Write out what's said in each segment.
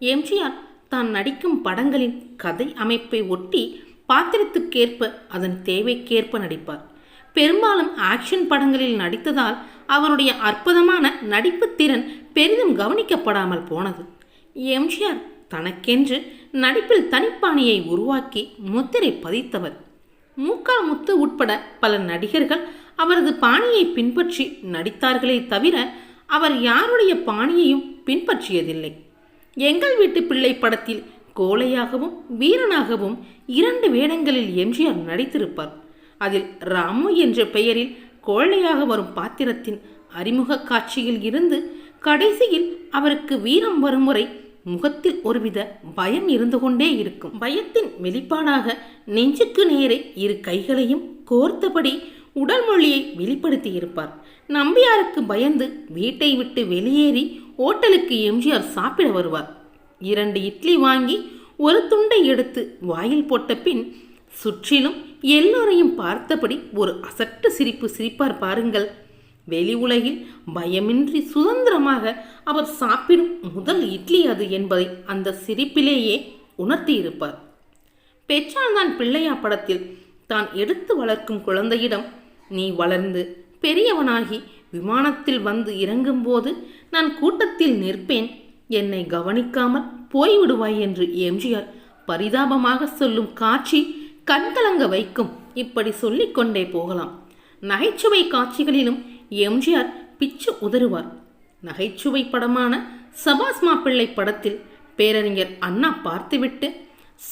எம்ஜிஆர் தான் நடிக்கும் படங்களின் கதை அமைப்பை ஒட்டி பாத்திரத்துக்கேற்ப அதன் தேவைக்கேற்ப நடிப்பார். பெரும்பாலும் ஆக்ஷன் படங்களில் நடித்ததால் அவருடைய அற்புதமான நடிப்பு திறன் பெரிதும் கவனிக்கப்படாமல் போனது. எம்ஜிஆர் தனக்கென்று நடிப்பில் தனிப்பாணியை உருவாக்கி முத்திரை பதித்தவர். மூக்கா முத்து உட்பட பல நடிகர்கள் அவரது பாணியை பின்பற்றி நடித்தார்களே தவிர அவர் யாருடைய பாணியையும் பின்பற்றியதில்லை. எங்கள் வீட்டு பிள்ளை படத்தில் கோழையாகவும் வீரனாகவும் இரண்டு வேடங்களில் எம்ஜிஆர் நடித்திருப்பார். அதில் ராமு என்ற பெயரில் கோழையாக வரும் பாத்திரத்தின் அறிமுக காட்சியில் இருந்து கடைசியில் அவருக்கு வீரம் வரும் முறை முகத்தில் ஒருவித பயம் இருந்து கொண்டே இருக்கும். பயத்தின் வெளிப்பாடாக நெஞ்சுக்கு நேரே இரு கைகளையும் கோர்த்தபடி உடல் மொழியை வெளிப்படுத்தி இருப்பார் நம்பியாருக்கு பயந்து வீட்டை விட்டு வெளியேறி ஓட்டலுக்கு எம்ஜிஆர் சாப்பிட வருவார். இரண்டு இட்லி வாங்கி ஒரு துண்டை எடுத்து வாயில் போட்ட பின் சுற்றிலும் எல்லோரையும் பார்த்தபடி ஒரு அசட்டு சிரிப்பு சிரிப்பார் பாருங்கள். வெளி உலகில் பயமின்றி சுதந்திரமாக அவர் சாப்பிடும் முதல் இட்லி அது என்பதை அந்த சிரிப்பிலேயே உணர்த்தியிருப்பார். பெற்றால்தான் பிள்ளையா படத்தில் தான் எடுத்து வளர்க்கும் குழந்தையிடம் நீ வளர்ந்து பெரியவனாகி விமானத்தில் வந்து இறங்கும்போது நான் கூட்டத்தில் நிற்பேன். என்னை கவனிக்காமல் போய்விடுவாய் என்று எம்ஜிஆர் பரிதாபமாக சொல்லும் காட்சி கண்கலங்க வைக்கும். இப்படி சொல்லிக்கொண்டே போகலாம். நகைச்சுவை காட்சிகளிலும் எம்ஜிஆர் பிச்சு உதறுவார். நகைச்சுவை படமான சபாஸ் மாப்பிள்ளை படத்தில் பேரறிஞர் அண்ணா பார்த்துவிட்டு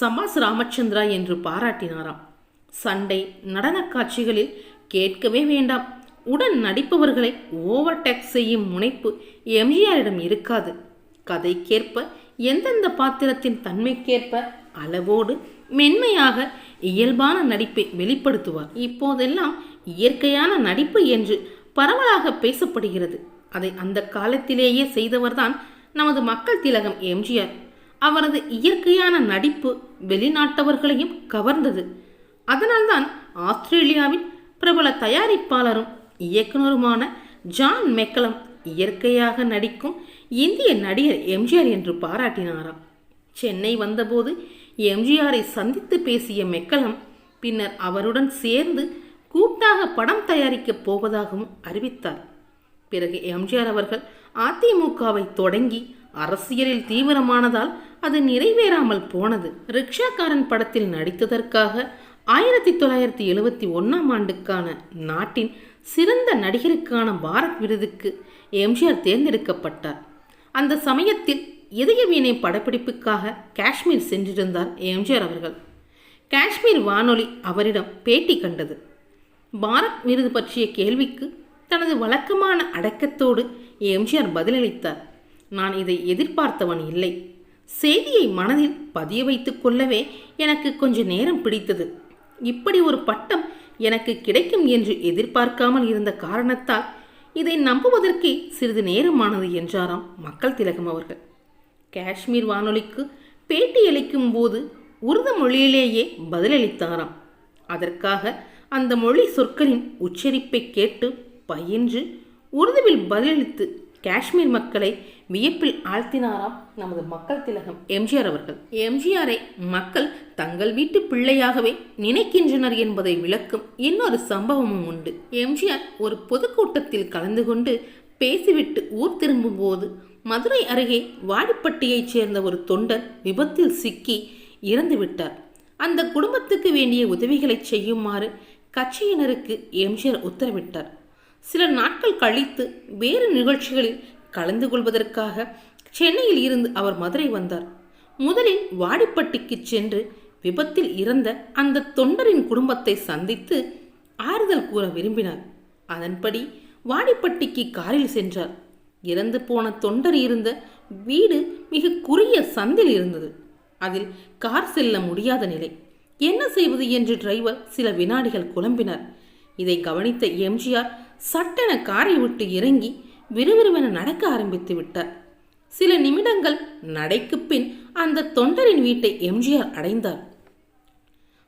சபாஸ் ராமச்சந்திரா என்று பாராட்டினாராம். சண்டை நடன காட்சிகளில் கேட்கவே வேண்டாம். உடன் நடிப்பவர்களை ஓவர்டேக் செய்யும் முனைப்பு எம்ஜிஆரிடம் இருக்காது. கதைக்கேற்ப எந்தெந்த பாத்திரத்தின் தன்மைக்கேற்ப அளவோடு மென்மையாக இயல்பான நடிப்பை வெளிப்படுத்துவார். இப்போதெல்லாம் இயற்கையான நடிப்பு என்று பரவலாக பேசப்படுகிறது. அதை அந்த காலத்திலேயே செய்தவர்தான் நமது மக்கள் திலகம் எம்ஜிஆர். அவரது இயற்கையான நடிப்பு வெளிநாட்டவர்களையும் கவர்ந்தது. அதனால்தான் ஆஸ்திரேலியாவின் பிரபல தயாரிப்பாளரும் இயக்குனருமான ஜான் மெக்கலம் இயற்கையாக நடிக்கும் இந்திய நடிகர் எம்ஜிஆர் என்று பாராட்டினாராம். சென்னை வந்தபோது எம்ஜிஆரை சந்தித்து பேசிய மெக்கலம் பின்னர் அவருடன் சேர்ந்து கூட்டாக படம் தயாரிக்கப் போவதாகவும் அறிவித்தார். பிறகு எம்ஜிஆர் அவர்கள் அதிமுகவை தொடங்கி அரசியலில் தீவிரமானதால் அது நிறைவேறாமல் போனது. ரிக்ஷாக்காரன் படத்தில் நடித்ததற்காக ஆயிரத்தி தொள்ளாயிரத்தி எழுபத்தி ஒன்றாம் ஆண்டுக்கான நாட்டின் சிறந்த நடிகருக்கான பாரத் விருதுக்கு எம்ஜிஆர் தேர்ந்தெடுக்கப்பட்டார். அந்த சமயத்தில் இதய வீணை படப்பிடிப்புக்காக காஷ்மீர் சென்றிருந்தார் எம்ஜிஆர் அவர்கள். காஷ்மீர் வானொலி அவரிடம் பேட்டி கண்டது. பாரத் விருது பற்றிய கேள்விக்கு தனது வழக்கமான அடக்கத்தோடு எம்ஜிஆர் பதிலளித்தார். நான் இதை எதிர்பார்த்தவன் இல்லை. செய்தியை மனதில் பதிய வைத்துக் கொள்ளவே எனக்கு கொஞ்ச நேரம் பிடித்தது. இப்படி ஒரு பட்டம் எனக்கு கிடைக்கும் என்று எதிர்பார்க்காமல் இருந்த காரணத்தால் இதை நம்புவதற்கே சிறிது நேரமானது என்றாராம் மக்கள் திலகம் அவர்கள். காஷ்மீர் வானொலிக்கு பேட்டியளிக்கும் போது உருது மொழியிலேயே பதிலளித்தாராம். அதற்காக அந்த மொழி சொற்களின் உச்சரிப்பை கேட்டு பயின்று உருதுவில் பதிலளித்து காஷ்மீர் மக்களை வியப்பில் ஆழ்த்தினாராம் நமது மக்கள் திலகம் எம்ஜிஆர் அவர்கள். எம்ஜிஆரை மக்கள் தங்கள் வீட்டு பிள்ளையாகவே நினைக்கின்றனர் என்பதை விளக்கும் இன்னொரு சம்பவமும் உண்டு. எம்ஜிஆர் ஒரு பொதுக்கூட்டத்தில் கலந்து கொண்டு பேசிவிட்டு ஊர் திரும்பும்போது மதுரை அருகே வாடிப்பட்டியைச் சேர்ந்த ஒரு தொண்டர் விபத்தில் சிக்கி இறந்து விட்டார். அந்த குடும்பத்துக்கு வேண்டிய உதவிகளை செய்யுமாறு கட்சியினருக்கு எம்ஜிஆர் உத்தரவிட்டார். சில நாட்கள் கழித்து வேறு நிகழ்ச்சிகளில் கலந்து கொள்வதற்காக சென்னையில் இருந்து அவர் மதுரை வந்தார். முதலில் வாடிப்பட்டிக்கு சென்று விபத்தில் இறந்த அந்த தொண்டரின் குடும்பத்தை சந்தித்து ஆறுதல் கூற விரும்பினார். அதன்படி வாடிப்பட்டிக்கு காரில் சென்றார். இறந்து போன தொண்டர் இருந்த வீடு மிக குறுகிய சந்தில் இருந்தது. அதில் கார் செல்ல முடியாத நிலை. என்ன செய்வது என்று டிரைவர் சில வினாடிகள் குழம்பினார். இதை கவனித்த எம்ஜிஆர் சட்டென காரை விட்டு இறங்கி விறுவிறுவென நடக்க ஆரம்பித்து விட்டார். சில நிமிடங்கள் நடைக்கு பின் அந்த தொண்டரின் வீட்டை எம்ஜிஆர் அடைந்தார்.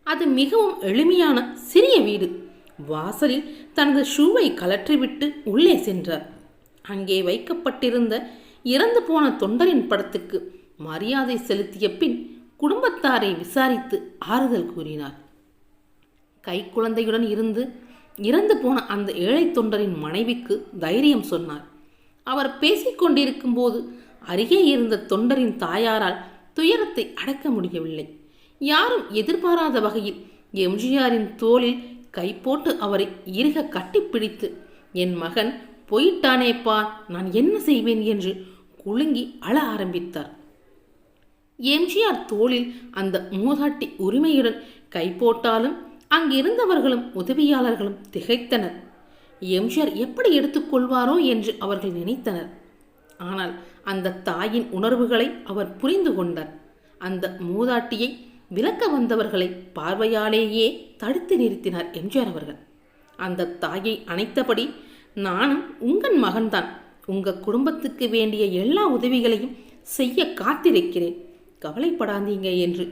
அது மிகவும் எளிமையான சிறிய வீடு. வாசலில் தனது ஷூவை கலற்றிவிட்டு உள்ளே சென்றார். அங்கே வைக்கப்பட்டிருந்த இறந்து போன தொண்டரின் படத்துக்கு மரியாதை செலுத்திய பின் குடும்பத்தாரை விசாரித்து ஆறுதல் கூறினார். கைக்குழந்தையுடன் இருந்து இறந்து போன அந்த ஏழை தொண்டரின் மனைவிக்கு தைரியம் சொன்னார். அவர் பேசிக்கொண்டிருக்கும் போது அருகே இருந்த தொண்டரின் தாயாரால் துயரத்தை அடக்க முடியவில்லை. யாரும் எதிர்பாராத வகையில் எம்ஜிஆரின் தோளில் கை போட்டு அவரை இறுக கட்டிப்பிடித்து என் மகன் போயிட்டானேப்பா நான் என்ன செய்வேன்? என்று குலுங்கி அழ ஆரம்பித்தார். எம்ஜிஆர் தோளில் அந்த மூதாட்டி உரிமையுடன் கை போட்டாலும் அங்கிருந்தவர்களும் உதவியாளர்களும் திகைத்தனர். எம்ஜிஆர் எப்படி எடுத்துக்கொள்வாரோ என்று அவர்கள் நினைத்தனர். ஆனால் அந்த தாயின் உணர்வுகளை அவர் புரிந்து கொண்டார். அந்த மூதாட்டியை விலக்க வந்தவர்களை பார்வையாலேயே தடுத்து நிறுத்தினார் எம்ஜிஆர் அவர்கள். அந்த தாயை அணைத்தபடி நானும் உங்கள் மகன்தான். உங்கள் குடும்பத்துக்கு வேண்டிய எல்லா உதவிகளையும் செய்ய காத்திருக்கிறேன். கவலைப்படாதீங்க என்று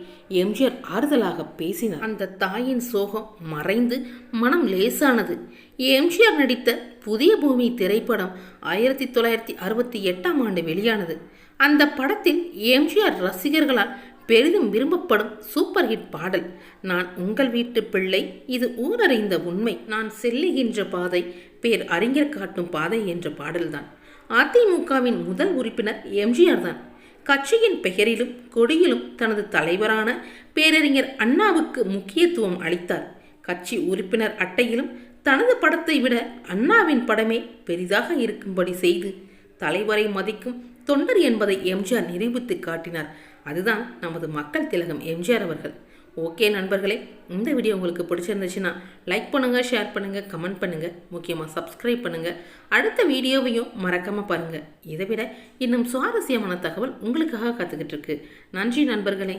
எம்ஜிஆர் ஆறுதலாக பேசினார். அந்த தாயின் சோகம் மறைந்து மனம் லேசானது. எம்ஜிஆர் நடித்த புதிய பூமி திரைப்படம் ஆயிரத்தி தொள்ளாயிரத்தி அறுபத்தி எட்டாம் ஆண்டு வெளியானது. அந்த படத்தில் எம்ஜிஆர் ரசிகர்களால் பெரிதும் விரும்பப்படும் சூப்பர் ஹிட் பாடல் நான் உங்கள் வீட்டு பிள்ளை இது ஊரறிந்த உண்மை நான் செல்லுகின்ற பாதை பேர் அறிஞர் காட்டும் பாதை என்ற பாடல்தான். அதிமுகவின் முதல் உறுப்பினர் எம்ஜிஆர் தான். கட்சியின் பெயரிலும் கொடியிலும் தனது தலைவரான பேரறிஞர் அண்ணாவுக்கு முக்கியத்துவம் அளித்தார். கட்சி உறுப்பினர் அட்டையிலும் தனது படத்தை விட அண்ணாவின் படமே பெரிதாக இருக்கும்படி செய்து தலைவரை மதிக்கும் தொண்டர் என்பதை எம்ஜிஆர் நிரூபித்து காட்டினார். அதுதான் நமது மக்கள் திலகம். எம்ஜிஆர் அவர்கள். ஓகே நண்பர்களே இந்த வீடியோ உங்களுக்கு பிடிச்சிருந்துச்சுன்னா லைக் பண்ணுங்கள் ஷேர் பண்ணுங்கள் கமெண்ட் பண்ணுங்கள் முக்கியமாக சப்ஸ்கிரைப் பண்ணுங்கள் அடுத்த வீடியோவையும் மறக்காமல் பாருங்கள் இதை விட இன்னும் சுவாரஸ்யமான தகவல் உங்களுக்காக காத்துக்கிட்டு இருக்கு. நன்றி நண்பர்களே.